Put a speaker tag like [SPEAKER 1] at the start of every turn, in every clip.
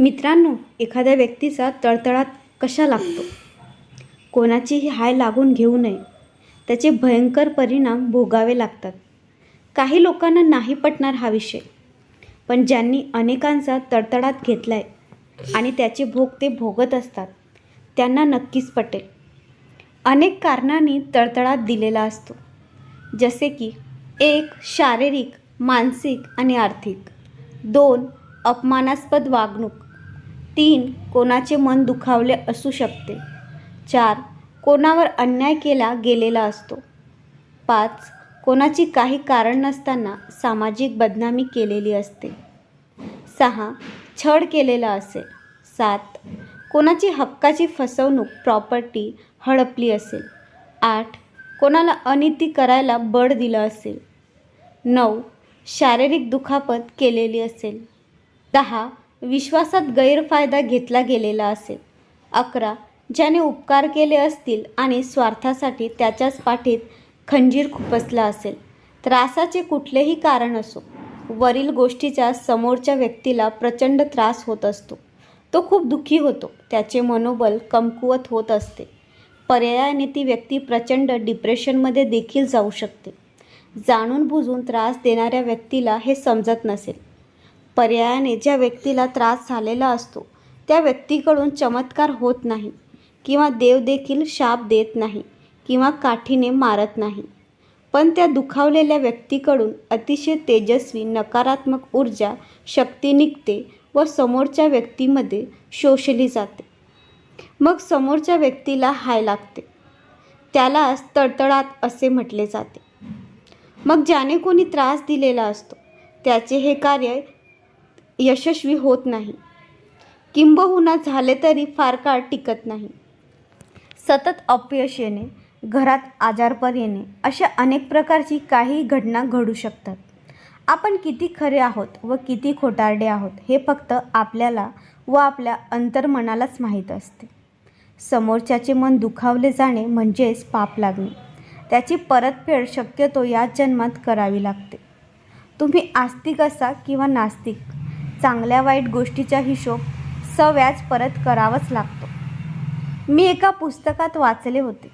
[SPEAKER 1] मित्रांनो एखाद्या व्यक्तीचा तळतळात कशा लागतो? कोणाचीही हाय लागून घेऊ नये. त्याचे भयंकर परिणाम भोगावे लागतात. काही लोकांना नाही पटणार हा विषय. पण ज्यांनी अनेकांचा तडतडात घेतला आहे आणि त्याचे भोग ते भोगत असतात त्यांना नक्कीच पटेल. अनेक कारणांनी तळतळात दिलेला असतो. जसे की एक शारीरिक मानसिक आणि आर्थिक. दोन अपमानास्पद वागणूक. तीन कोणाचे मन दुखावले असू शकते. चार कोणावर अन्याय केला गेलेला असतो. पाच कोणाची काही कारण नसताना सामाजिक बदनामी केलेली असते. सहा छळ केलेला असेल. सात कोणाची हक्काची फसवणूक प्रॉपर्टी हडपली असेल. आठ कोणाला अनिती करायला बळ दिलं असेल. नऊ शारीरिक दुखापत केलेली असेल. दहा विश्वासात गैरफायदा घेतला गेलेला असेल. अकरा ज्याने उपकार केले असतील आणि स्वार्थासाठी त्याच्याच पाठीत खंजीर खुपसला असेल. त्रासाचे कुठलेही कारण असो. वरील गोष्टीचा समोरच्या व्यक्तीला प्रचंड त्रास होत असतो. तो खूप दुःखी होतो. त्याचे मनोबल कमकुवत होत असते. पर्यायाने ती व्यक्ती प्रचंड डिप्रेशनमध्ये देखील जाऊ शकते. जाणून बुजून त्रास देणाऱ्या व्यक्तीला हे समजत नसेल. पर्यायाने ज्या व्यक्तीला त्रास झालेला असतो त्या व्यक्तीकडून चमत्कार होत नाही किंवा देव देखील शाप देत नाही किंवा काठीने मारत नाही. पण त्या दुखावलेल्या व्यक्तीकडून अतिशय तेजस्वी नकारात्मक ऊर्जा शक्ती निघते व समोरच्या व्यक्तीमध्ये शोषली जाते. मग समोरच्या व्यक्तीला हाय लागते. त्यालाच तळतळात असे म्हटले जाते. मग ज्याने कोणी त्रास दिलेला असतो त्याचे हे कार्य यशस्वी होत नाही. किंबहुना झाले तरी फार काळ टिकत नाही. सतत अपयश येणे घरात आजारपर येणे अशा अनेक प्रकारची काही घटना घडू शकतात. आपण किती खरे आहोत व किती खोटारडे आहोत हे फक्त आपल्याला व आपल्या अंतर्मनालाच माहीत असते. समोरच्याचे मन दुखावले जाणे म्हणजेच पाप लागणे. त्याची परतफेड शक्यतो याच जन्मात करावी लागते. तुम्ही आस्तिक असा किंवा नास्तिक चांगल्या वाईट गोष्टीचा हिशोब सव्याज परत करावाच लागतो. मी एका पुस्तकात वाचले होते.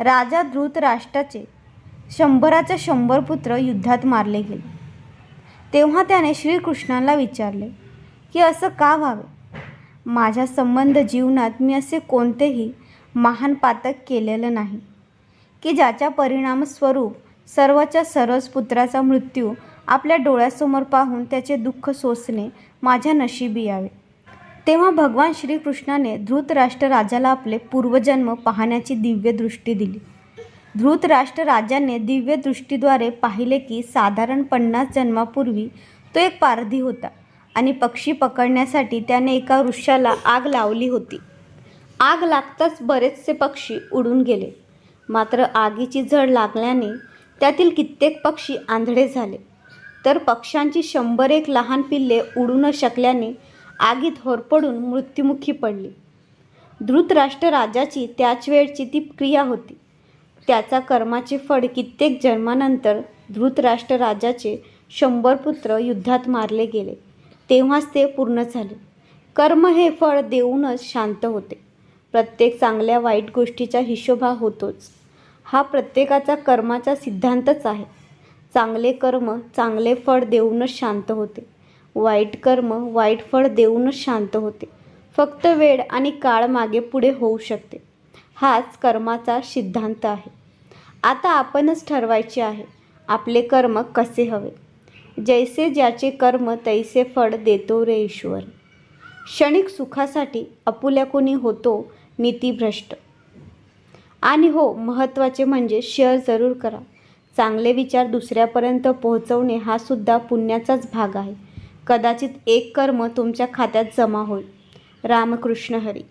[SPEAKER 1] राजा धृतराष्ट्राचे शंभराचे शंभर पुत्र युद्धात मारले गेले. तेव्हा त्याने श्रीकृष्णाला विचारले की असं का व्हावे? माझ्या संबंध जीवनात मी असे कोणतेही महान पातक केलेलं नाही की ज्याच्या परिणामस्वरूप सर्वच्या सर्वच पुत्राचा मृत्यू आपल्या डोळ्यासमोर पाहून त्याचे दुःख सोसणे माझ्या नशिबी यावे. तेव्हा भगवान श्रीकृष्णाने धृतराष्ट्र राजाला आपले पूर्वजन्म पाहण्याची दिव्य दृष्टी दिली. धृतराष्ट्र राजाने दिव्य दृष्टीद्वारे पाहिले की साधारण पन्नास जन्मापूर्वी तो एक पारधी होता आणि पक्षी पकडण्यासाठी त्याने एका वृक्षाला आग लावली होती. आग लागताच बरेचसे पक्षी उडून गेले. मात्र आगीची झड लागल्याने त्यातील कित्येक पक्षी आंधळे झाले. तर पक्ष्यांची शंभर एक लहान पिल्ले उडू न शकल्याने आगीत होरपडून मृत्युमुखी पडली. धृतराष्ट्र राजाची त्याच वेळची ती क्रिया होती. त्याचा कर्माचे फळ कित्येक जन्मानंतर धृतराष्ट्र राजाचे शंभर पुत्र युद्धात मारले गेले. तेव्हाच ते पूर्ण झाले. कर्म हे फळ देऊनच शांत होते. प्रत्येक चांगल्या वाईट गोष्टीचा हिशोबा होतोच. हा प्रत्येकाचा कर्माचा सिद्धांतच आहे. चांगले कर्म चांगले फळ देऊनच शांत होते. वाईट कर्म वाईट फळ देऊनच शांत होते. फक्त वेळ आणि काळ मागे पुढे होऊ शकते. हाच कर्माचा सिद्धांत आहे. आता आपणच ठरवायचे आहे आपले कर्म कसे हवे? जैसे ज्याचे कर्म तैसे फळ देतो रे ईश्वर. क्षणिक सुखासाठी अपुल्या कोणी होतो नीतीभ्रष्ट आणि हो महत्त्वाचे म्हणजे शेअर जरूर करा. चांगले विचार दुसऱ्यापर्यंत पोहोचवणे हा सुद्धा पुण्याचाच भाग आहे. कदाचित एक कर्म तुमच्या खात्यात जमा होईल. रामकृष्ण हरी.